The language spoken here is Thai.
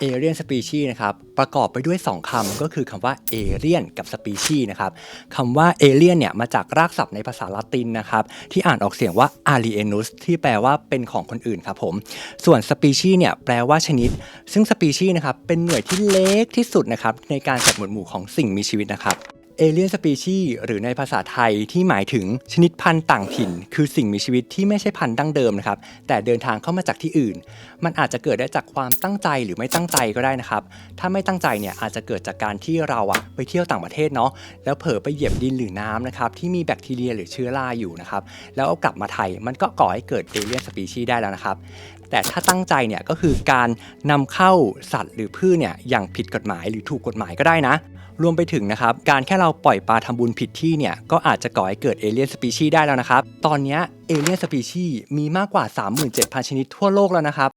เอเรียนสปีชีนะครับประกอบไปด้วย 2คำก็คือคำว่าเอเรียนกับสปีชีนะครับคำว่าเอเรียนเนี่ยมาจากรากศัพท์ในภาษาละตินนะครับที่อ่านออกเสียงว่า alienus ที่แปลว่าเป็นของคนอื่นครับผมส่วนสปีชีเนี่ยแปลว่าชนิด ซึ่งสปีชีนะครับเป็นหน่วยที่เล็กที่สุดนะครับในการจัดหมวดหมู่ของสิ่งมีชีวิตนะครับ เอเลียนสปีชีหรือในภาษาไทยที่หมายถึงชนิดพันธุ์ต่างถิ่น คือสิ่งมีชีวิตที่ไม่ใช่พันธุ์ดั้งเดิมนะครับแต่เดินทางเข้ามาจากที่อื่น มันอาจจะเกิดได้จากความตั้งใจหรือไม่ตั้งใจก็ได้นะครับ ถ้าไม่ตั้งใจเนี่ยอาจจะเกิดจากการที่เราอะไปเที่ยวต่างประเทศเนาะแล้วเผลอไปเหยียบดินหรือน้ำนะครับที่มีแบคทีเรียหรือเชื้อราอยู่นะครับแล้วเอากลับมาไทยมันก็ก่อให้เกิดเอเลียนสปีชีได้แล้วนะครับแต่ถ้าตั้งใจเนี่ยก็คือการนำเข้าสัตว์หรือพืชเนี่ยอย่างผิดกฎหมายหรือถูกกฎหมายก็ได้นะ รวมไปถึงนะครับ การแค่เราปล่อยปลาทำบุญผิดที่เนี่ย ก็อาจจะก่อให้เกิดเอเลี่ยนสปีชีได้แล้วนะครับ ตอนนี้เอเลี่ยนสปีชีมีมากกว่า 37,000 ชนิดทั่วโลกแล้วนะครับ